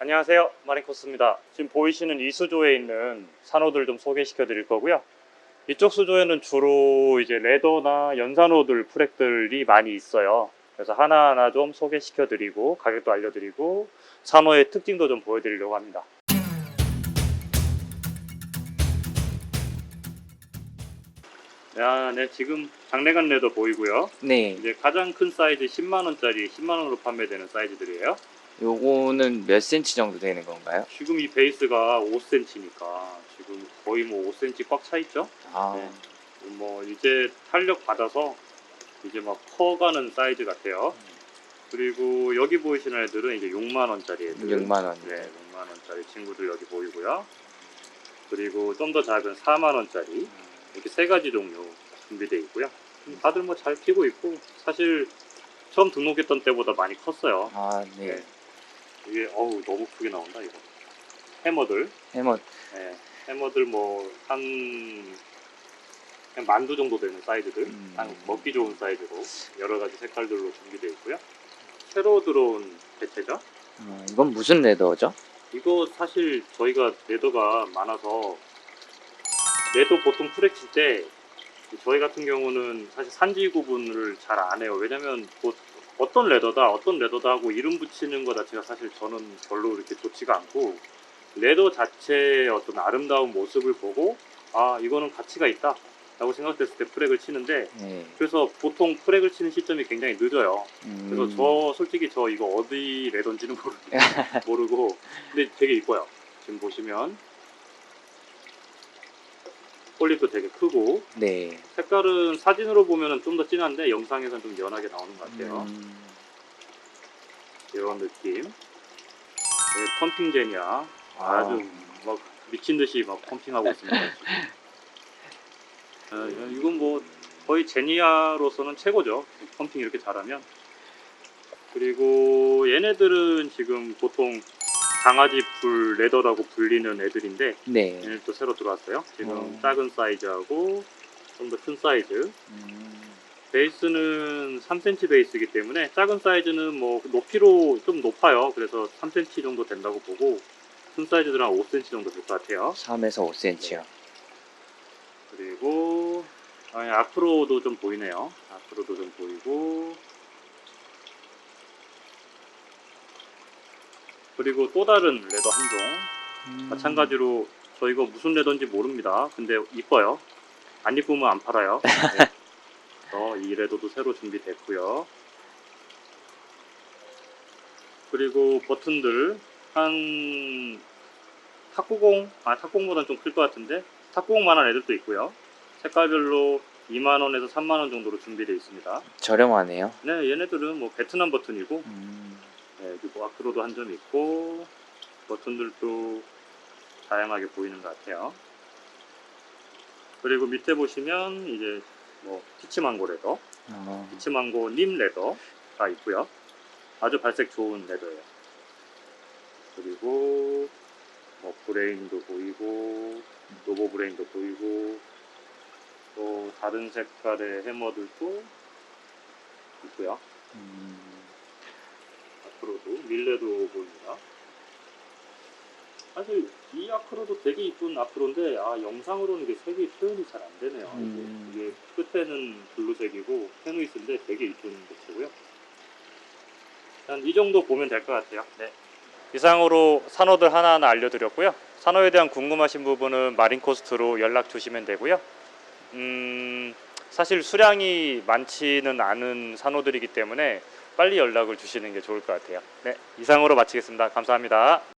안녕하세요. 마린코스입니다. 지금 보이시는 이 수조에 있는 산호들 좀 소개시켜 드릴 거고요. 이쪽 수조에는 주로 이제 레더나 연산호들 프랙들이 많이 있어요. 그래서 하나하나 좀 소개시켜 드리고 가격도 알려드리고 산호의 특징도 좀 보여드리려고 합니다. 야, 네, 지금 장래간 레더 보이고요. 네, 이제 가장 큰 사이즈 10만 원짜리 10만 원으로 판매되는 사이즈들이에요. 요거는 몇 센치 정도 되는 건가요? 지금 이 베이스가 5cm니까 지금 거의 뭐 5cm 꽉 차 있죠. 아, 네. 뭐 이제 탄력 받아서 이제 막 커가는 사이즈 같아요. 그리고 여기 보이시는 애들은 이제 6만 원짜리 애들. 6만 원. 네, 6만 원짜리 친구들 여기 보이고요. 그리고 좀 더 작은 4만 원짜리 이렇게 세 가지 종류 준비되어 있고요. 다들 뭐 잘 피고 있고 사실 처음 등록했던 때보다 많이 컸어요. 아, 네. 네. 이게 어우 너무 크게 나온다 이거. 해머들, 해머, 네, 해머들 뭐한 만두 정도 되는 사이즈들, 음. 한 먹기 좋은 사이즈로 여러 가지 색깔들로 준비되어 있고요. 새로 들어온 배체죠. 어, 이건 무슨 레더죠? 이거 사실 저희가 레더가 많아서 레더 보통 프렉 칠 때 저희 같은 경우는 사실 산지 구분을 잘 안 해요. 왜냐면 뭐 어떤 레더다 어떤 레더다 하고 이름 붙이는 거 자체가 사실 저는 별로 이렇게 좋지가 않고 레더 자체의 어떤 아름다운 모습을 보고 아 이거는 가치가 있다 라고 생각됐을 때 프렉을 치는데 네. 그래서 보통 프렉을 치는 시점이 굉장히 늦어요. 음, 그래서 저 솔직히 저 이거 어디 레던지는 모르, 모르고 근데 되게 이뻐요. 지금 보시면 폴립도 되게 크고 네. 색깔은 사진으로 보면은 좀더 진한데 영상에서는 좀 연하게 나오는 것 같아요. 음, 이런 느낌. 네, 펌핑 제니아 아주 막 미친 듯이 막 펌핑하고 있습니다. 어, 이건 뭐 거의 제니아로서는 최고죠. 펌핑 이렇게 잘하면. 그리고 얘네들은 지금 보통 강아지 풀 레더라고 불리는 애들인데 네. 얘네 또 새로 들어왔어요. 지금 어. 작은 사이즈하고 좀 더 큰 사이즈. 음, 베이스는 3cm 베이스이기 때문에 작은 사이즈는 뭐 높이로 좀 높아요. 그래서 3cm 정도 된다고 보고 큰 사이즈들은 한 5cm 정도 될 것 같아요. 3에서 5cm요. 그리고 아니, 앞으로도 좀 보이네요. 앞으로도 좀 보이고 그리고 또 다른 레더 한 종 음, 마찬가지로 저 이거 무슨 레더인지 모릅니다. 근데 이뻐요. 안 이쁘면 안 팔아요. 네. 이 레더도 새로 준비됐고요. 그리고 버튼들 한 탁구공 아 탁구공보다는 좀클 것 같은데 탁구공만한 애들도 있고요. 색깔별로 2만 원에서 3만 원 정도로 준비되어 있습니다. 저렴하네요. 네, 얘네들은 뭐 베트남 버튼이고 음, 네, 그리고 앞으로도 한 점 있고 버튼들도 다양하게 보이는 것 같아요. 그리고 밑에 보시면 이제 뭐 피치망고 레더, 어, 피치망고 님 레더가 있고요. 아주 발색 좋은 레더예요. 그리고 뭐 브레인도 보이고 로보 브레인도 보이고 또 다른 색깔의 해머들도 있고요. 음, 아크로도 밀레도 보입니다. 사실 이 아크로도 되게 이쁜 아크로인데 아 영상으로는 이게 색이 표현이 잘 안 되네요. 음. 이게, 끝에는 블루색이고 페누이스인데 되게 이쁜. 한이 정도 보면 될 것 같아요. 네. 이상으로 산호들 하나하나 알려드렸고요. 산호에 대한 궁금하신 부분은 마린코스트로 연락 주시면 되고요. 음, 사실 수량이 많지는 않은 산호들이기 때문에 빨리 연락을 주시는 게 좋을 것 같아요. 네, 이상으로 마치겠습니다. 감사합니다.